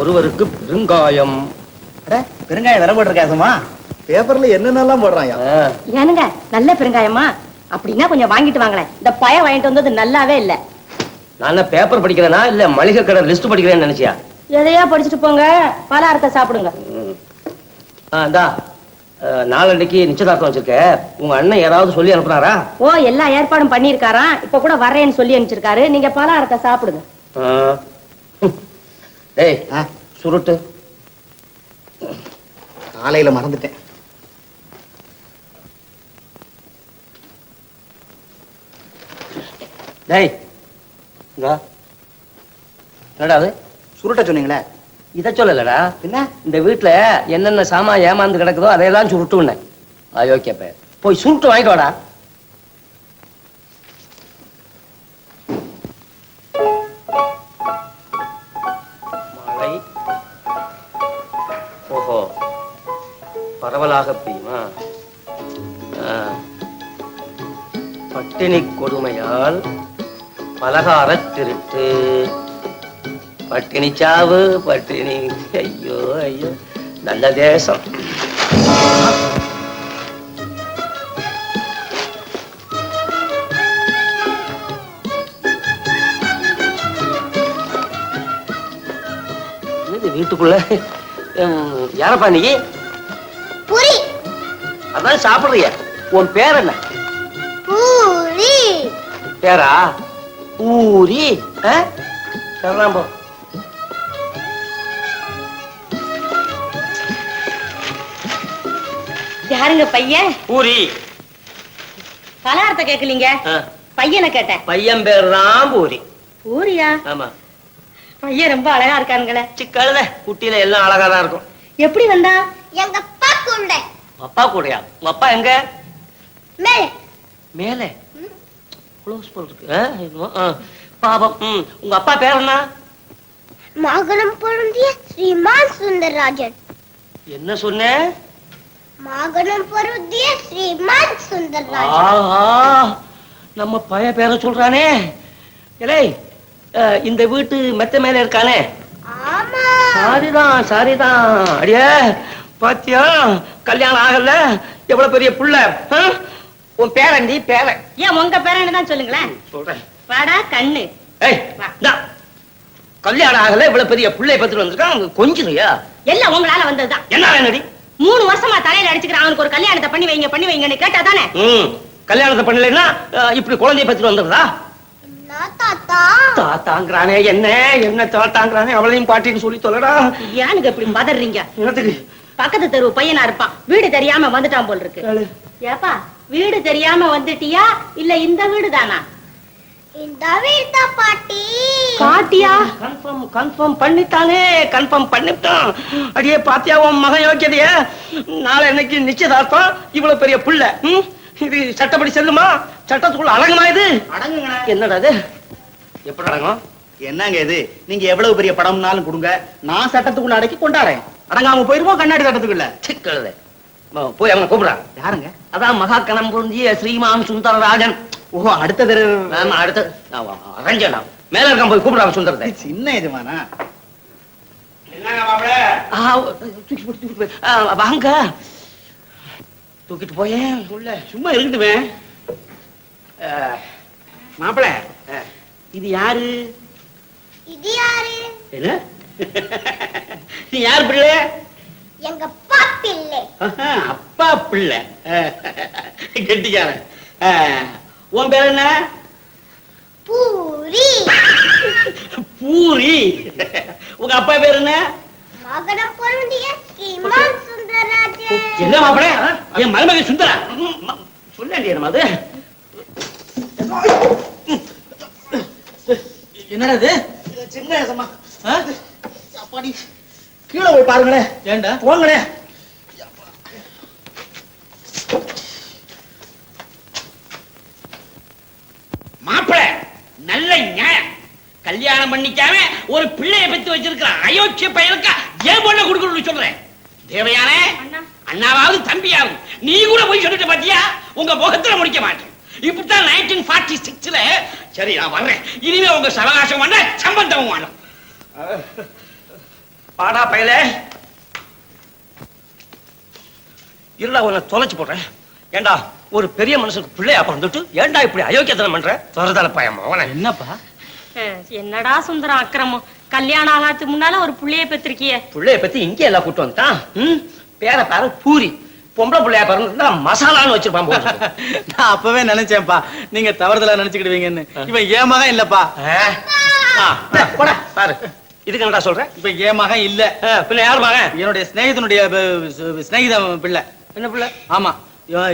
ஒருவருக்கு பெருங்காயம். அட, பெருங்காயம் விலை போட்டிருக்காசுமா பேப்பர்ல என்னென்னலாம் போடுறாங்க? ஏனுங்க நல்ல பெருங்காயமா? அப்படின்னா கொஞ்சம் வாங்கிட்டு வாங்களேன். இந்த பய வாங்கிட்டு வந்தது நல்லாவே இல்ல. நான் பேப்பர் படிக்கிறேனா இல்ல மளிகை கடை லிஸ்ட் படிக்கிறேன்னு நினைச்சியா? எதையா படிச்சுட்டு போங்க பலகாரத்தை சாப்பிடுங்க. இந்தா நாளன்னைக்கு நிச்சயதார்த்தம் வச்சிருக்க. உங்க அண்ணன் யாராவது சொல்லி அனுப்புனாரா? ஓ எல்லா ஏற்பாடும் பண்ணிருக்காராம் இப்ப கூட வர்றேன்னு சொல்லி அனுப்பிச்சிருக்காரு. நீங்க பலகாரத்தை சாப்பிடுங்க. டேய் சுருட்டு. காலையில மறந்துட்டேன். டேய். என்னடா அது? சுருட்ட சொன்னீங்களே. இத சொல்லலடா. என்ன இந்த வீட்ல என்னென்ன சாமான் ஏமாந்து கிடக்குதோ அதையெல்லாம் சுருட்டுன்னேன். அயோக்கிய போய் சுருட்டு வாங்கிட்டு வாடா. பரவலாக பெய்யுமா பட்டினி கொடுமையால் பலகாரத் திருட்டு. பட்டினி சாவு பட்டினி. ஐயோ ஐயோ. நல்ல தேசம். வீட்டுக்குள்ள? யாரப்பா நீ? அதான் சாப்பிடுறிய. உன் பேர் என்ன? பூரி. பேரா? பூரி? சரிதான் போ யாருங்க பையன்? பூரி. பலகாரத்தை கேட்கலீங்க. பையனை கேட்டேன். பையன் பேர் தான் பூரி. ஊரியா ஆமா. பையன் ரொம்ப அழகா இருக்கானுங்களே. சிக்கழுத குட்டியில எல்லாம் அழகா தான் இருக்கும். எப்படி வந்தா எங்க அப்பா கூட அப்பா கூடயா? உங்க அப்பா எங்க? மேல. மேலே? க்ளோஸ் போல் இருக்கு. ஆ, என்னமோ, ஆ. பாவம் ம். உங்க அப்பா பேர் என்ன? மாகணம் பொருந்திய ஸ்ரீமான் சுந்தரராஜன். என்ன சொன்ன? மாகணம் பொருந்திய ஸ்ரீமான் சுந்தரராஜன். ஆஹா நம்ம பைய பேரை சொல்றானே. இலே இந்த வீட்டு மெத்த மேல இருக்கானே. ஆமா. சாரிதான் சாரிதான். அடியே பாத்தியா? கல்யாணம் ஆகல? எவ்வளவு பெரிய புள்ள? உன் பேரண்டி பேரன் ஏன் உங்க பேரன்னு தான் சொல்லுங்களேன்? சொல்றேன். வாடா கண்ணு. ஏய். கல்யாணம் ஆகல இவ்வளவு பெரிய புள்ளைய பத்திட்டு வந்திருக்கான். கொஞ்சிருயா எல்லாம் உங்களால வந்ததுதான். என்ன வேணடி? மூணு வருஷமா தலையில அடிச்சுக்கிறான் அவனுக்கு ஒரு கல்யாணத்தை பண்ணி வைங்க பண்ணி வைங்கன்னு கேட்டா தானே கல்யாணத்தை பண்ணலைன்னா இப்படி குழந்தைய பத்திட்டு தாத்தா? தாத்தாங்கிறானே என்ன? என்ன தாத்தாங்கிறானே அவளையும் பாட்டின்னு சொல்லி சொல்லடா ஏனுங்க இப்படி பதறீங்க? என்னத்துக்கு? பக்கத்து தெரு பையனா இருப்பான். வீடு தெரியாம வந்துட்டான் போல் இருக்கு. ஏப்பா வீடு தெரியாம வந்துட்டியா? இல்ல இந்த வீடு தானா இந்த வீட்டா பாட்டி. பாட்டியா? கன்ஃபார்ம் கன்ஃபார்ம் பண்ணிட்டானே. கன்ஃபார்ம் பண்ணிட்டான். அடியே பாத்தியா உன் மகன் யோக்கியதைய? நாளை இன்னைக்கு நிச்சயதார்த்தம். இவ்வளவு பெரிய புள்ள? இது சட்டப்படி செல்லுமா? சட்டத்துக்குள்ள அடங்குமா இது? அடங்குங்கண்ணே. என்னடா இது? எப்படி அடங்கும்? என்னங்க இது? நீங்க எவ்வளவு பெரிய படம்னாலும் கொடுங்க. நான் சட்டத்துக்குள்ள அடக்கி கொண்டாடுறேன். அடங்காம போயிருவோம் கண்ணாடி சட்டத்துக்குள்ள சிக்கழுத போய் அவனை கூப்பிடுறான். யாருங்க? அதான் மகாக்கணம் பொருந்திய ஸ்ரீமான் சுந்தரராஜன். ஓ அடுத்த தடவை. ஆமா அடுத்து ரஞ்சனா மேல இருக்கான் போய் கூப்பிடுறான் சுந்தரத்தை. சின்ன எஜமானா? வாங்க. தூக்கிட்டு போயேன். உள்ள சும்மா இருக்கட்டுமே. மாப்பிள இது யாரு? இது யாரு? என்ன? நீ யார் பிள்ளை? எங்க அப்பா பிள்ளை. அப்பா பிள்ளை. கெட்டிக்காரன். உன் பேர் என்ன? பூரி. பூரி. உங்க அப்பா பேர் என்ன? மகனம் பொருந்திய ஸ்ரீமான் சுந்தரராஜன் என்ன மாப்பிள? என் மருமகன் சுந்தரா? சொல்லேன் அது. என்னடா இது சின்ன ஏசமா அப்பாடி கீழே போய் பாருங்களேன் ஏண்டா? போங்களேன் மாப்பிள நல்ல நியாயம். கல்யாணம் பண்ணிக்காம ஒரு பிள்ளைய பெத்து வச்சிருக்கிறான் அயோக்கிய பையனுக்கு ஏன் பொண்ணை கொடுக்கணும்னு சொல்றேன்? தேவையானே அண்ணாவாவது தம்பியாவது. நீ கூட போய் சொல்லிட்டு பாத்தியா? உங்க முகத்துல முடிக்க மாட்டேன். இப்படித்தான் நைன்டீன் ஃபார்ட்டி சிக்ஸ்ல சரி நான் வர்றேன். இனிமே உங்க சவகாசம் பண்ண சம்பந்தமும் வேணும். பாடா பயலே. இருடா உன்னை தொலைச்சு போடுறேன். ஏண்டா ஒரு பெரிய மனுஷனுக்கு பிள்ளையா பிறந்துட்டு ஏண்டா இப்படி அயோக்கியத்தனம் பண்ற? துறதல பயமா என்னப்பா? என்னடா சுந்தரம் அக்கிரமம்? கல்யாணம் ஆகாதுக்கு முன்னால ஒரு புள்ளைய பெற்றிருக்கியே. பிள்ளைய பத்தி இங்கே எல்லாம் கூட்டு வந்துட்டான்? பேர பேர பூரி. பொம்பளை பிள்ளையா பிறந்திருந்தா மசாலான்னு வச்சிருப்பான். நான் அப்பவே நினைச்சேன்ப்பா. நீங்க தவறுதலா நினைச்சுக்கிடுவீங்கன்னு. இவன் ஏன் மகன் இல்லப்பா? பாரு. இதுக்கு என்னடா சொல்ற? இப்ப ஏன் மகன் இல்ல. பின்ன யார் மகன்? என்னுடைய சிநேகிதனுடைய ப- சு- சிநேகித பிள்ளை. என்ன பிள்ளை? ஆமா.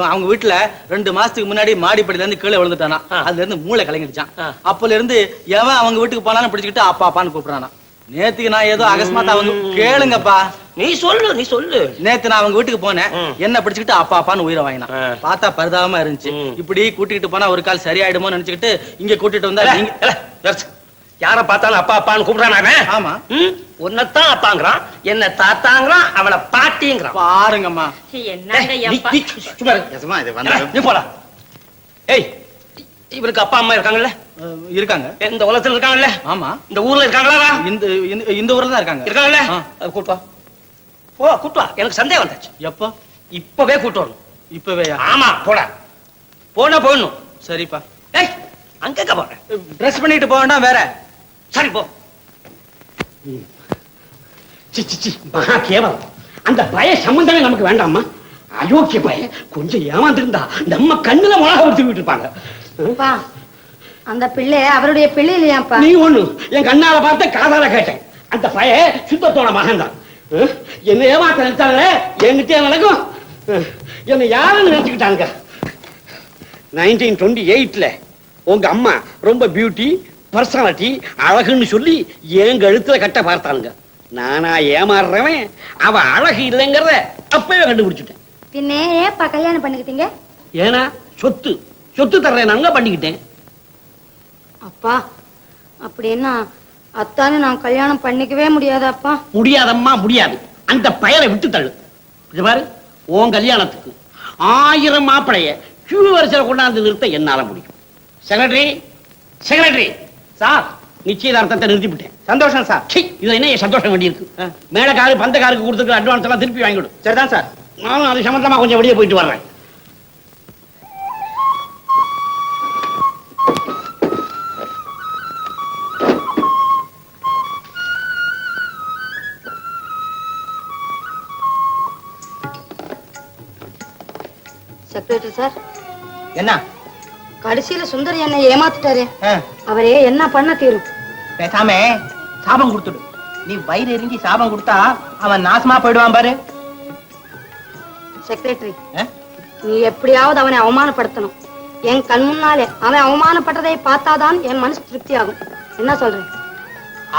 அவங்க வீட்டுல ரெண்டு மாசத்துக்கு முன்னாடி மாடிப்படியில இருந்து கீழே விழுந்துட்டானா. அதுல இருந்து மூளை கலங்கிடுச்சான். அப்பல இருந்து எவன் அவங்க வீட்டுக்கு போனாலும் பிடிச்சுக்கிட்டு அப்பா அப்பான்னு கூப்பிடுறானா. நேத்துக்கு நான் ஏதோ அகஸ்மாத்தா அவங்க கேளுங்கப்பா. நீ சொல்லு நீ சொல்லு. நேத்து நான் அவங்க வீட்டுக்கு போனேன். என்ன பிடிச்சுக்கிட்டு அப்பா அப்பான்னு உயிரை வாங்கினான். பார்த்தா பரிதாபமா இருந்துச்சு. இப்படி கூட்டிட்டு போனா ஒரு கால் சரியாயிடுமோ நினைச்சுக்கிட்டு இங்க கூட்டிட்டு வந்தா யார பார்த்தாலும் அப்பா அப்பான்னு கூப்பிடுறான் ஆமா. உன்னைத்தான் அப்பாங்கிறான் என்ன தாத்தாங்கிறான் அவளை பாட்டிங்கிறான். பாருங்கம்மா. ஏய், நீ போடா. ஏய் இவருக்கு அப்பா அம்மா இருக்காங்கல்ல? இருக்காங்க. இந்த உலகத்துல இருக்காங்கல்ல? ஆமா. இந்த ஊர்ல இருக்காங்களா இந்த இந்த- இந்த ஊர்ல தான் இருக்காங்க. இருக்காங்கல்ல? ஆ. அது கூட்டு வா. போ கூட்டு வா. எனக்கு சந்தேகம் வந்துச்சு. எப்போ? இப்பவே கூட்டு வரணும். இப்பவேயா? ஆமா போடா. போனா போயிடணும். சரிப்பா. ஏய் அங்க போறேன் ட்ரெஸ் பண்ணிட்டு போக வேண்டாம் வேற. சரி போ. மகா கேவலம். அந்த பய சம்பந்தமே நமக்கு வேண்டாமா அயோக்கிய பய கொஞ்சம் ஏமாந்துருந்தா நம்ம கண்ணுல மிளகா ஊத்தி இருப்பாங்க அந்த பிள்ளை அவருடைய பிள்ளை இல்லையாப்பா நீ ஒண்ணு. என் கண்ணால பார்த்த காதால கேட்டேன். அந்த பய சுத்தத்தோட மகன் தான் என்ன ஏமாத்த நினைச்சாங்களே என்கிட்ட நடக்கும் என்னை யாருன்னு நினைச்சுக்கிட்டாங்க நைன்டீன் டுவெண்ட்டி எயிட்ல உங்க அம்மா ரொம்ப பியூட்டி பர்சனாலிட்டி அழகுன்னு சொல்லி என் கழுத்துல கட்ட பார்த்தானுங்க. நானா ஏமாறுறவன் அவ அழகு இல்லைங்கிறத அப்பவே கண்டுபிடிச்சிட்டேன். பின்னே ஏப்பா கல்யாணம் பண்ணிக்கிட்டீங்க? ஏன்னா சொத்து சொத்து தர்றேன் நாங்க பண்ணிக்கிட்டேன். அப்பா அப்படின்னா அத்தானே நான் கல்யாணம் பண்ணிக்கவே முடியாதாப்பா? முடியாதம்மா முடியாது. அந்த பயலை விட்டு தள்ளு இது பாரு உன் கல்யாணத்துக்கு ஆயிரம் மாப்பிளைய கியூ வரிசையில் கொண்டாந்து நிறுத்த என்னால முடியும். செக்ரட்டரி செக்ரட்டரி சார் நிச்சயதார்த்தத்தை நிறுத்திவிட்டேன். சந்தோஷம் சார். சீ, இதுல என்ன சந்தோஷம் வேண்டியிருக்கு? ஆ. மேலக்காரு பந்தக்காருக்கு கொடுத்துருக்க அட்வான்ஸ் எல்லாம் திருப்பி வாங்கிவிடும். சரிதான் சார். நானும் அது சம்பந்தமா கொஞ்சம் வெளியே போயிட்டு வர்றேன். Secretary sir. என்ன? கடைசியில சுந்தரி என்னை ஏமாத்திட்டாரு. அவரே என்ன பண்ண தீரும் பேசாம சாபம் கொடுத்துடு. நீ வயிறு எரிஞ்சி சாபம் கொடுத்தா அவன் நாசமா போயிடுவான் பாரு. செக்ரட்டரி? நீ எப்படியாவது அவனை அவமானப்படுத்தணும். என் கண் முன்னாலே அவன் அவமானப்பட்டதை பார்த்தாதான் என் மனசு திருப்தி ஆகும் என்ன சொல்றேன்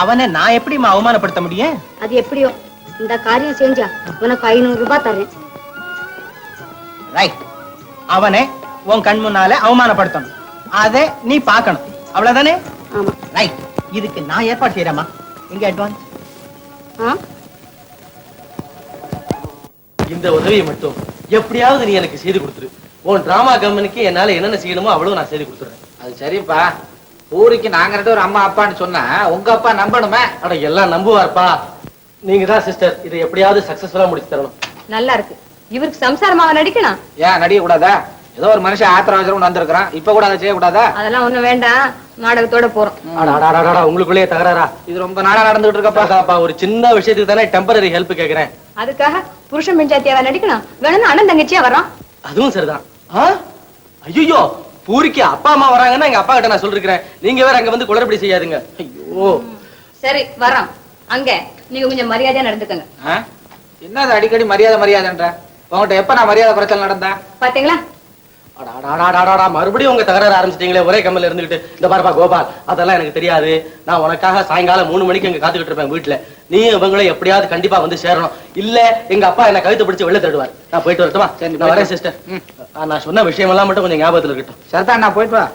அவனை நான் எப்படி அவமானப்படுத்த முடியும்? அது எப்படியோ இந்த காரியம் செஞ்சா உனக்கு ஐநூறு ரூபாய் தரேன். ரைட் அவனை உன் கண் முன்னால அவமானப்படுத்தணும். அதை நீ பார்க்கணும். அவ்வளவுதானே? ஆமா. ரைட் இதுக்கு நான் ஏற்பாடு செய்யறேம்மா எங்க அட்வான்ஸ் இந்த உதவியை மட்டும் எப்படியாவது நீ எனக்கு செய்து கொடுத்துரு. உன் டிராமா கம்பெனிக்கு என்னால என்னென்ன செய்யணுமோ அவ்வளவு நான் செய்து கொடுத்துறேன். அது சரிப்பா. ஊருக்கு நாங்க ரெண்டு ஒரு அம்மா அப்பான்னு சொன்னா உங்க அப்பா நம்பணுமே? அட எல்லாம் நம்புவார்ப்பா. நீங்க தான் சிஸ்டர் இதை எப்படியாவது சக்சஸ்ஃபுல்லா முடிச்சு தரணும். நல்லா இருக்கு. இவருக்கு சம்சாரமாக நடிக்கணும் ஏன் நடிக்க கூடாதா ஏதோ ஒரு மனுஷன் ஆத்திரம் அவசரம் வந்திருக்கிறான். இப்ப கூட அதை செய்யக்கூடாதா? அதெல்லாம் ஒண்ணும் வேண்டாம். நாடகத்தோட போறோம். உங்களுக்குள்ளேயே தகராறா? இது ரொம்ப நாளா நடந்துகிட்டு இருக்கப்பா ஒரு சின்ன விஷயத்துக்கு தானே டெம்பரரி ஹெல்ப் கேக்குறேன். அதுக்காக புருஷன் பெஞ்சாத்தியாவா நடிக்கணும்? வேணும்னு அண்ணன் தங்கச்சியா வர்றான்? அதுவும் சரிதான். ஐயோ பூரிக்கு அப்பா அம்மா வராங்கன்னா எங்க அப்பா கிட்ட நான் சொல்லிருக்கிறேன். நீங்க வேற அங்க வந்து குளறுபடி செய்யாதுங்க. ஐயோ. சரி வர்றான். அங்க. நீங்க கொஞ்சம் மரியாதையா நடந்துக்கங்க? என்னது அடிக்கடி மரியாதை மரியாதைன்ற? உங்ககிட்ட எப்ப நான் மரியாதை குறைச்சல் நடந்தேன்? பாத்தீங்களா? மறுபடியும் உங்க தகராறு ஆரம்பிச்சிட்டீங்களே ஒரே கம்மல இருந்துகிட்டு இந்த பாருப்பா கோபால் அதெல்லாம் எனக்கு தெரியாது. நான் உனக்காக சாயங்காலம் மூணு மணிக்கு இங்க காத்துக்கிட்டு இருப்பேன் வீட்டுல நீ இவங்களை எப்படியாவது கண்டிப்பா வந்து சேரணும். இல்ல எங்க அப்பா என்ன கழுத்து பிடிச்சு வெளில தருவார் நான் போயிட்டு வரட்டுமா? நான் வரேன் சிஸ்டர். நான் சொன்ன விஷயம் எல்லாம் மட்டும் கொஞ்சம் ஞாபகத்துல இருக்கட்டும். சரிதான் நான் போயிட்டு வா.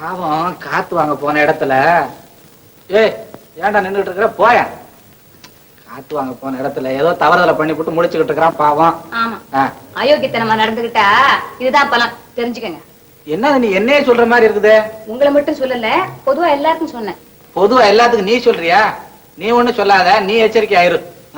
பாவம் காத்து வாங்க போன இடத்துல. ஏய் ஏன்டா நின்றுட்டு இருக்கிற? போயேன். காத்து வாங்க போன இடத்துல. ஏதோ தவறுதலை பண்ணி போட்டு முடிச்சுக்கிட்டு இருக்கிறான் பாவம். ஆமா. அயோக்கியத்தனமா நடந்துகிட்டா இதுதான் பலம் தெரிஞ்சுக்கங்க. என்னது நீ என்னையே சொல்ற மாதிரி இருக்குது? உங்களை மட்டும் சொல்லல பொதுவா எல்லாருக்கும் சொன்னேன். பொதுவா எல்லாத்துக்கும் நீ சொல்றியா? நீ ஒண்ணு சொல்லாத நீ எச்சரிக்கை ஆயிரு